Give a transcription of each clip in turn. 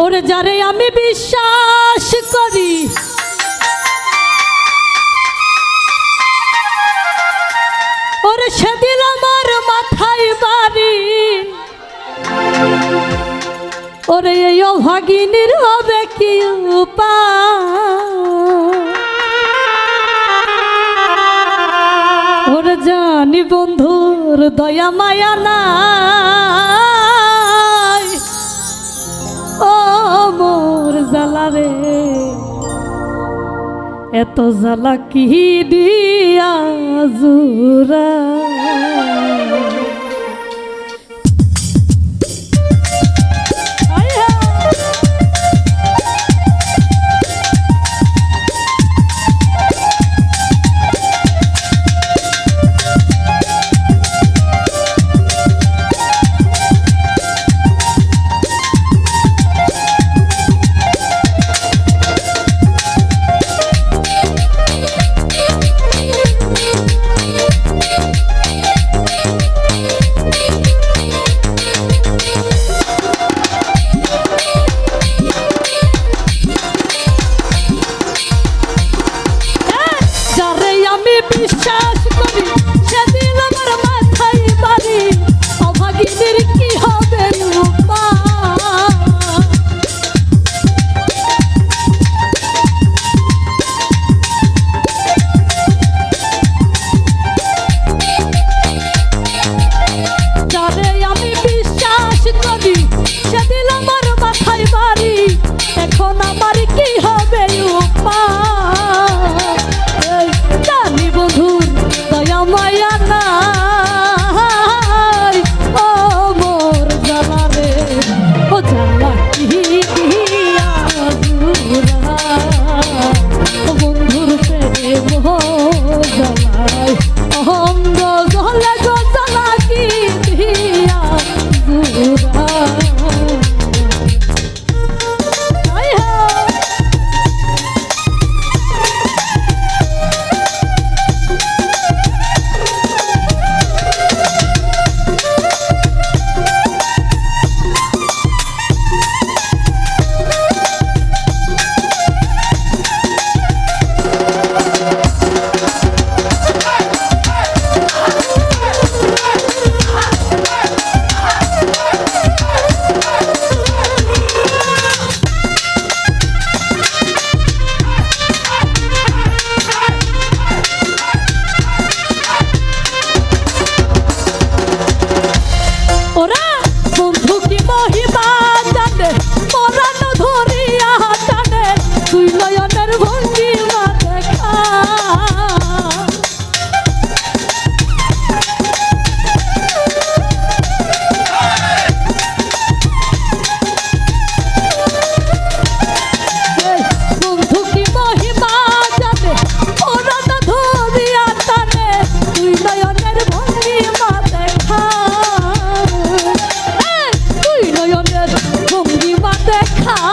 ওর যারে আমি বিশ্বাস করি। ওরে সেদিন আমার মাথায় বাড়ি। ওরে এই অভাগিনীর হবে কি ওরে জানি বন্ধুর দয়া মায়া না এত জ্বালা কি দিয়া জুরা 好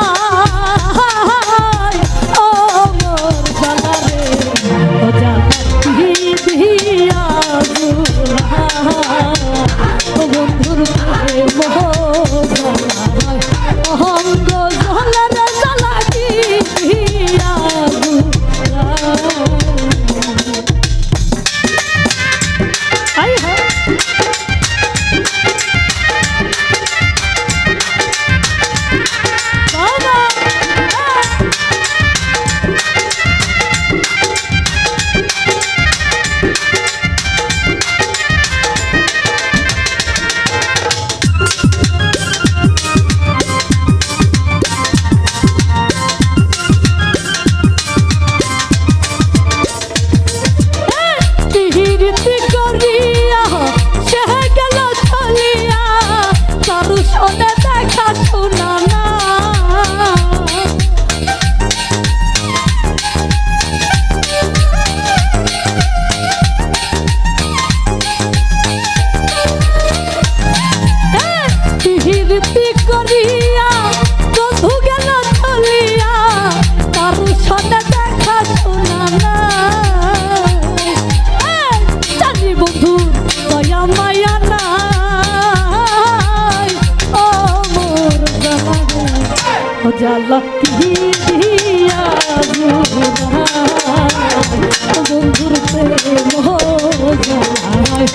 জ্বালা দিয়া বন্ধুর প্রেম জ্বালায়।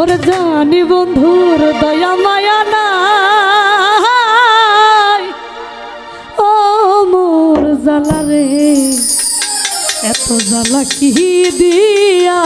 ওর জানি বন্ধুর দয়া মায়া নাই। ও মোর জ্বালা রে এত জ্বালা কি দিয়া